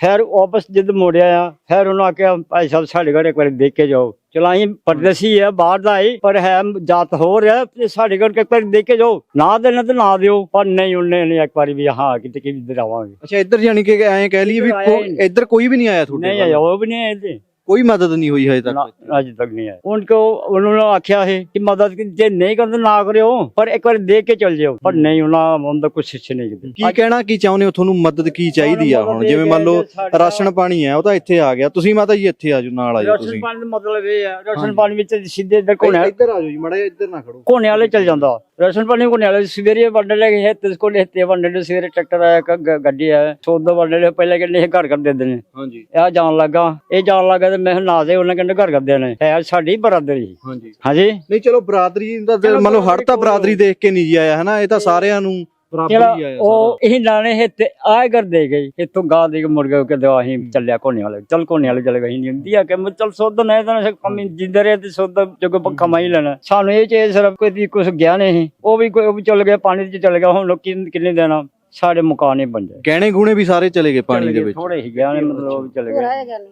ਫਿਰ ਵਾਪਸ ਜਦ ਮੁੜਿਆ ਆ ਫਿਰ ਉਹਨਾਂ ਆਖਿਆ ਭਾਈ ਸਾਹਿਬ ਸਾਡੇ ਘਰ ਇੱਕ ਵਾਰੀ ਦੇਖ ਕੇ ਜਾਓ। ਚਲੋ ਅਸੀਂ ਪਰਦੇਸੀ ਹੈ ਬਾਹਰ ਦਾ ਹੀ ਪਰ ਹੈ ਜਾਤ ਹੋ ਰਿਹਾ ਤੇ ਸਾਡੇ ਘਰ ਇੱਕ ਵਾਰੀ ਦੇਖ ਕੇ ਜਾਓ। ਨਾ ਦੇਣਾ ਤੇ ਨਾ ਦਿਓ ਪਰ ਨਹੀਂ ਉਹਨੇ ਨੇ ਇੱਕ ਵਾਰੀ ਵੀ ਹਾਂ ਕਿਤੇ ਕਿ ਇੱਧਰ ਆਵਾਂਗੇ। ਅੱਛਾ ਇੱਧਰ ਜਾਨੀ ਕਿ ਐਂ ਕਹਿ ਲਈਏ ਵੀ ਇੱਧਰ ਆਇਆ ਹੀ ਕੋਈ ਵੀ ਨਹੀਂ ਆਇਆ ਤੁਹਾਡੇ ਨਹੀਂ? ਆਇਆ ਉਹ ਵੀ ਨਹੀਂ ਆਏ ਤੇ ਕੋਈ ਮਦਦ ਨਹੀਂ ਹੋਈ ਹਜੇ ਨਾ, ਤੱਕ ਅੱਜ ਤੱਕ ਨਹੀਂ ਆਇਆ ਉਹਨਾਂ ਕੋ ਉਹਨਾਂ ਨੇ ਆਖਿਆ ਹੈ ਕਿ ਮਦਦ ਕੀ- ਜੇ ਨਹੀਂ ਕਰਦੇ ਨਾ ਕਰਿਓ ਪਰ ਇੱਕ ਵਾਰੀ ਦੇਖ ਕੇ ਚੱਲ ਜਿਓ। ਪਰ ਨਹੀਂ ਉਹਨਾਂ ਉਹਨਾਂ ਕੁਛ ਸਿੱਛ ਨਹੀਂ ਕੀਤੀ ਕੀ ਕਹਿਣਾ ਕੀ ਚਾਹੁੰਦੇ ਹੋ? ਤੁਹਾਨੂੰ ਮਦਦ ਕੀ ਚਾਹੀਦੀ ਆ ਹੁਣ? ਜਿਵੇਂ ਮੰਨ ਲਓ ਰਾਸ਼ਨ ਪਾਣੀ ਹੈ ਉਹ ਤਾਂ ਇੱਥੇ ਆ ਗਿਆ। ਤੁਸੀਂ ਮਾਤਾ ਜੀ ਇੱਥੇ ਆਜੋ ਨਾਲ ਆਜੋ ਰਾਸ਼ਨ ਤੁਸੀਂ। ਪਾਣੀ ਦਾ ਮਤਲਬ ਇਹ ਹੈ ਰਾਸ਼ਨ ਪਾਣੀ ਵਿੱਚ ਸਿੱਧੇ ਇੱਧਰ ਕੋਨੇ ਇੱਧਰ ਆਜੋ ਜੀ ਮੜਾ ਇੱਧਰ ਨਾ ਖੜੋ। ਕੋਨੇ ਵਾਲੇ ਚਲ ਜਾਂਦਾ। ਰਾਸ਼ਨ ਪਾਣੀ ਕੋਨੇ ਵਾਲੇ ਸਵੇਰੇ ਵੰਡ ਲੈ ਗਏ ਤੇ ਕੋਲ ਹੱਤੇ ਵੰਡਣ ਦੇ ਸਵੇਰੇ ਟਰੈਕਟਰ ਆਇਆ ਕ- ਗੱਡੀ ਆਇਆ ਸੋਦ ਵੰਡਣ ਦੇ ਪਹਿਲੇ ਕਹਿੰਦੇ ਇਹ ਘਰ ਕਰ ਦਿੰਦੇ ਨੇ। ਹਾਂਜੀ। ਇਹ ਜਾਣ ਲੱਗਾ ਇਹ ਜਾਣ ਲੱਗਾ ਤੇ ਮੈਂ ਕਿਹਾ ਨਾ ਦੇ ਉਹਨਾਂ ਕਹਿੰਦੇ ਘਰ ਕਰਦੇ ਨੇ ਹੈ ਸਾਡੀ ਬਰਾਦਰੀ। ਹਾਂਜੀ। ਹਾਂਜੀ। ਨਹੀਂ ਚਲੋ ਬਰਾਦਰੀ ਦਾ ਤੇ ਚਲੋ ਮੰਨ ਲਓ ਹੜ ਤਾਂ ਬਰਾਦਰੀ ਬਰਾਦਰੀ ਦੇਖ ਕੇ ਨਹੀਂ ਜੀ ਆਇਆ ਹਨਾ ਇਹ ਤਾਂ ਸਾਰਿਆਂ ਨੂੰ ਬਰਾਬਰ ਹੀ ਚਲੋ ਆਇਆ ਉਹ ਇਹ ਨਾਲੇ ਹੱਤੇ ਆਏ ਕਰ ਦੇ ਗਈ ਇਤੋਂ ਗਾ ਦੇ ਕੇ ਮੁੜ ਗਏ ਕਿ ਅਸੀਂ ਚੱਲਿਆ ਕੋਨੇ ਵਾਲੇ। ਚੱਲ ਕੋਨੇ ਵਾਲੇ ਚਲੇ ਗਏ ਨਹੀਂ ਹੁੰਦੀ ਆ ਕਿ ਮੈਂ ਚੱਲ ਸੁੱਧ ਨਹੀਂ ਤਾਂ ਕਮੀ ਜਿੰਦੇ ਰਹੇ ਤੇ ਸੁੱਧ ਜੋ ਪੱਖਾ ਮਾਈ ਲੈਣਾ। ਸਾਨੂੰ ਇਹ ਚੀਜ਼ ਸਿਰਫ ਕੋਈ ਦੀ ਕੁਝ ਗਿਆ ਨਹੀਂ ਉਹ ਵੀ ਕੋਈ ਉਹ ਵੀ ਚਲ ਗਿਆ ਪਾਣੀ 'ਚ ਚਲ ਗਿਆ ਹੁਣ ਲੋਕੀ ਕਿੰਨੇ ਦੇਣਾ ਸਾਡੇ ਮਕਾਨ ਹੀ ਬਣ ਜਾਏ। ਗਹਿਣੇ ਗੁਣੇ ਵੀ ਸਾਰੇ ਚਲੇ ਗਏ ਪਾਣੀ ਦੇ ਵਿੱਚ। ਥੋੜੇ ਹੀ ਗਿਆ ਨੇ ਮਤਲਬ ਉਹ ਵੀ ਚਲੇ ਗਏ।